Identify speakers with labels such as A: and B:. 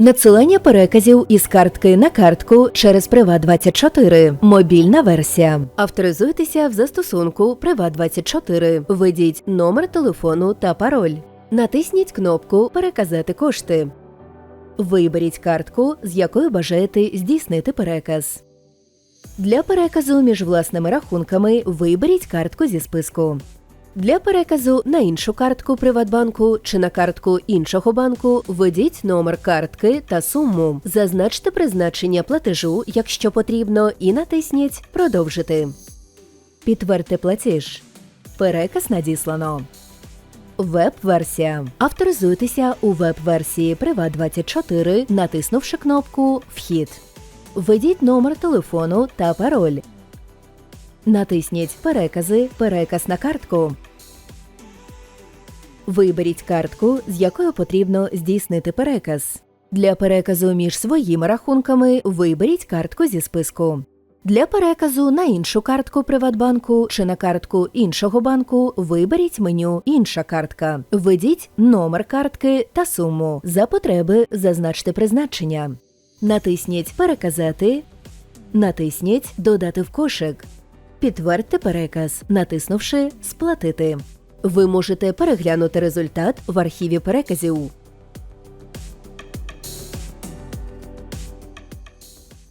A: Надсилання переказів із картки на картку через Приват24. Мобільна версія. Авторизуйтеся в застосунку Приват24. Введіть номер телефону та пароль. Натисніть кнопку Переказати кошти. Виберіть картку, з якою бажаєте здійснити переказ. Для переказу між власними рахунками виберіть картку зі списку. Для переказу на іншу картку Приватбанку чи на картку іншого банку введіть номер картки та суму. Зазначте призначення платежу, якщо потрібно, і натисніть Продовжити. Підтвердьте платіж. Переказ надіслано. Веб-версія. Авторизуйтеся у веб-версії Приват24, натиснувши кнопку Вхід. Введіть номер телефону та пароль. Натисніть Перекази, переказ на картку. Виберіть картку, з якою потрібно здійснити переказ. Для переказу між своїми рахунками виберіть картку зі списку. Для переказу на іншу картку Приватбанку чи на картку іншого банку виберіть меню Інша картка. Введіть номер картки та суму. За потреби зазначте призначення. Натисніть Переказати. Натисніть Додати в кошик. Підтвердьте переказ, натиснувши Сплатити. Ви можете переглянути результат в архіві переказів.